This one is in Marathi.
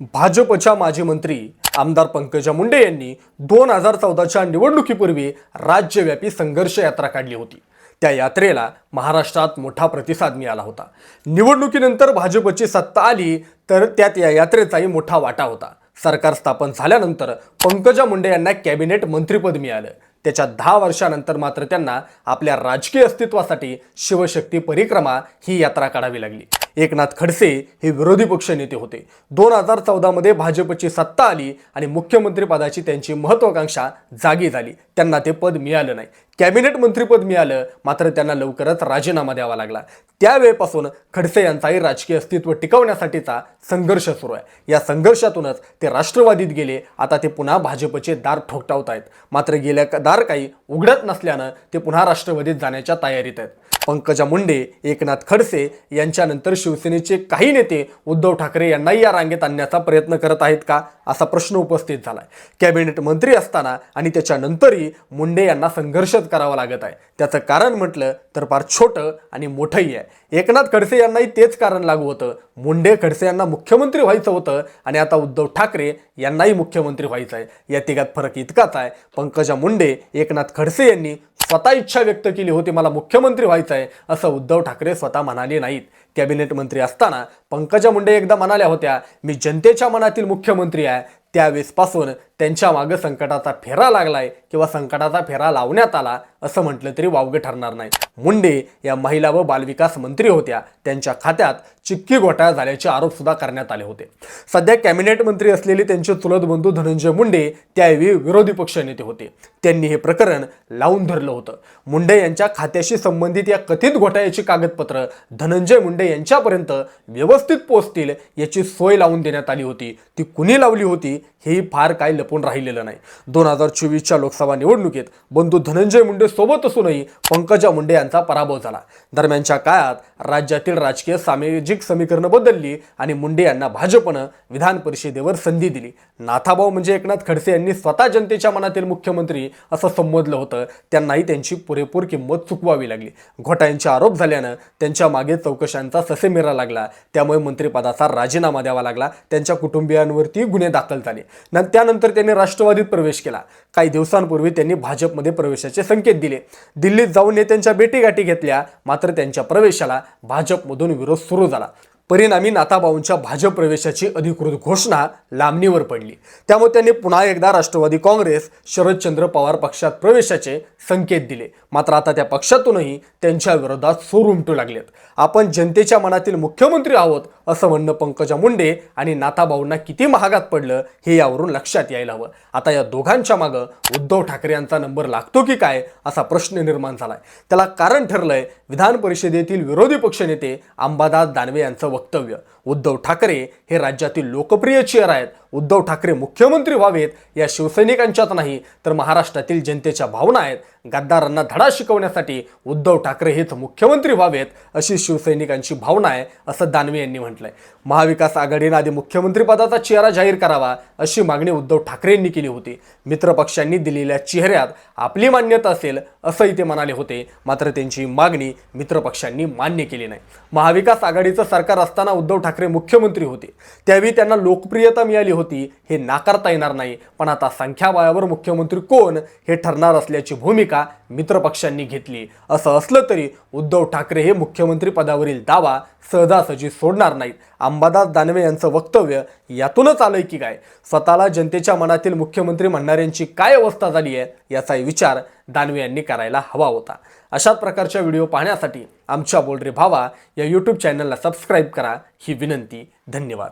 भाजपच्या माजी मंत्री आमदार पंकजा मुंडे यांनी दोन हजार चौदाच्या निवडणुकीपूर्वी राज्यव्यापी संघर्ष यात्रा काढली होती. त्या यात्रेला महाराष्ट्रात मोठा प्रतिसाद मिळाला होता. निवडणुकीनंतर भाजपची सत्ता आली तर त्यात या यात्रेचाही मोठा वाटा होता. सरकार स्थापन झाल्यानंतर पंकजा मुंडे यांना कॅबिनेट मंत्रिपद मिळालं. त्याच्या दहा वर्षानंतर मात्र त्यांना आपल्या राजकीय अस्तित्वासाठी शिवशक्ती परिक्रमा ही यात्रा काढावी लागली. एकनाथ खडसे हे विरोधी पक्ष नेते होते. दोन हजार चौदामध्ये भाजपची सत्ता आली आणि मुख्यमंत्रीपदाची त्यांची महत्वाकांक्षा जागी झाली. त्यांना ते पद मिळालं नाही. कॅबिनेट मंत्रीपद मिळालं मात्र त्यांना लवकरच राजीनामा द्यावा लागला. त्यावेळेपासून खडसे यांचाही राजकीय अस्तित्व टिकवण्यासाठीचा संघर्ष सुरू आहे. या संघर्षातूनच ते राष्ट्रवादीत गेले. आता ते पुन्हा भाजपचे दार ठोकटावत आहेत. मात्र गेल्या दार काही उघडत नसल्यानं ते पुन्हा राष्ट्रवादीत जाण्याच्या तयारीत आहेत. पंकजा मुंडे एकनाथ खडसे यांच्यानंतर शिवसेनेचे काही नेते उद्धव ठाकरे यांनाही या रांगेत आणण्याचा प्रयत्न करत आहेत का? असा प्रश्न उपस्थित झालाय. कॅबिनेट मंत्री असताना आणि त्याच्यानंतरही मुंडे यांना संघर्षच करावा लागत आहे. त्याचं कारण म्हटलं तर फार छोटं आणि मोठंही आहे. एकनाथ खडसे यांनाही तेच कारण लागू होतं. मुंडे खडसे यांना मुख्यमंत्री व्हायचं होतं आणि आता उद्धव ठाकरे यांनाही मुख्यमंत्री व्हायचं आहे. या तिघात फरक इतकाच आहे. पंकजा मुंडे एकनाथ खडसे यांनी स्वतः इच्छा व्यक्त केली होती मला मुख्यमंत्री व्हायचं आहे असं उद्धव ठाकरे स्वतः म्हणाले नाहीत. कॅबिनेट मंत्री असताना पंकजा मुंडे एकदा म्हणाल्या होत्या मी जनतेच्या मनातील मुख्यमंत्री आहे त्यावेळेसपासून त्यांच्या मागं संकटाचा फेरा लागलाय किंवा संकटाचा फेरा लावण्यात आला असं म्हटलं तरी वावगं ठरणार नाही. मुंडे या महिला व बालविकास मंत्री होत्या. त्यांच्या खात्यात चिक्की घोटाळा झाल्याचे आरोप सुद्धा करण्यात आले होते. सध्या कॅबिनेट मंत्री असलेले त्यांचे चुलत बंधू धनंजय मुंडे त्यावेळी विरोधी पक्ष नेते होते. त्यांनी हे प्रकरण लावून धरलं होतं. मुंडे यांच्या खात्याशी संबंधित या कथित घोटाळ्याची कागदपत्र धनंजय मुंडे यांच्यापर्यंत व्यवस्थित पोहोचतील याची सोय लावून देण्यात आली होती. ती कुणी लावली होती हेही फार काय लपून राहिलेलं नाही. दोन हजार चोवीसच्या लोकसभा निवडणुकीत बंधू धनंजय मुंडे सोबत असूनही पंकजा मुंडे यांचा पराभव झाला. दरम्यानच्या काळात राज्यातील राजकीय सामाजिक समीकरणं बदलली आणि मुंडे यांना भाजपनं विधान परिषदेवर संधी दिली. नाथाभाऊ म्हणजे एकनाथ खडसे यांनी स्वतः जनतेच्या मनातील मुख्यमंत्री असं संबोधलं होतं. त्यांनाही त्यांची पुरेपूर किंमत चुकवावी लागली. घोटाळ्यांचे आरोप झाल्यानं त्यांच्या मागे चौकशांचा ससेमिरा लागला. त्यामुळे मंत्रिपदाचा राजीनामा द्यावा लागला. त्यांच्या कुटुंबियांवरती गुन्हे दाखल झाले. त्यानंतर त्यांनी राष्ट्रवादीत प्रवेश केला. काही दिवसांपूर्वी त्यांनी भाजपमध्ये प्रवेशाचे संकेत दिले. दिल्लीत जाऊन नेत्यांच्या भेटीगाठी घेतल्या मात्र त्यांच्या प्रवेशाला भाजपमधून विरोध सुरू झाला. परिणामी नाथाभाऊंच्या भाजप प्रवेशाची अधिकृत घोषणा लांबणीवर पडली. त्यामुळे त्यांनी पुन्हा एकदा राष्ट्रवादी काँग्रेस शरदचंद्र पवार पक्षात प्रवेशाचे संकेत दिले. मात्र आता त्या पक्षातूनही त्यांच्या विरोधात सूर उमटू लागलेत. आपण जनतेच्या मनातील मुख्यमंत्री आहोत असं म्हणणं पंकजा मुंडे आणि नाथाभाऊंना किती महागात पडलं हे यावरून लक्षात यायला हवं. आता या दोघांच्या मागं उद्धव ठाकरे यांचा नंबर लागतो की काय असा प्रश्न निर्माण झालाय. त्याला कारण ठरलंय विधान परिषदेतील विरोधी पक्षनेते अंबादास दानवे यांचं वक्तव्य. उद्धव ठाकरे हे राज्यातील लोकप्रिय चेअर आहेत. उद्धव ठाकरे मुख्यमंत्री व्हावेत या शिवसैनिकांच्याच नाही तर महाराष्ट्रातील जनतेच्या भावना आहेत. गद्दारांना धडा शिकवण्यासाठी उद्धव ठाकरे हेच मुख्यमंत्री व्हावेत अशी शिवसैनिकांची भावना आहे असं दानवे यांनी म्हटलंय. महाविकास आघाडीनं आधी मुख्यमंत्रीपदाचा चेहरा जाहीर करावा अशी मागणी उद्धव ठाकरे यांनी केली होती. मित्रपक्षांनी दिलेल्या चेहऱ्यात आपली मान्यता असेल असंही ते म्हणाले होते. मात्र त्यांची मागणी मित्रपक्षांनी मान्य केली नाही. महाविकास आघाडीचं सरकार असताना उद्धव ठाकरे मुख्यमंत्री होते. त्यावेळी त्यांना लोकप्रियता मिळाली होती हे नाकारता येणार नाही. पण आता संख्याबळावर मुख्यमंत्री कोण हे ठरणार असल्याची भूमिका मित्रपक्षांनी घेतली. असं असलं तरी उद्धव ठाकरे हे मुख्यमंत्री पदावरील दावा सहजासहजी सोडणार नाहीत. अंबादास दानवे यांचं वक्तव्य यातूनच आलंय की काय? स्वतःला जनतेच्या मनातील मुख्यमंत्री म्हणणाऱ्यांची काय अवस्था झाली आहे याचाही विचार दानवे यांनी करायला हवा होता. अशाच प्रकारच्या व्हिडिओ पाहण्यासाठी आमच्या बोलरे भावा या यूट्यूब चॅनलला सबस्क्राईब करा. ही विनंती. धन्यवाद.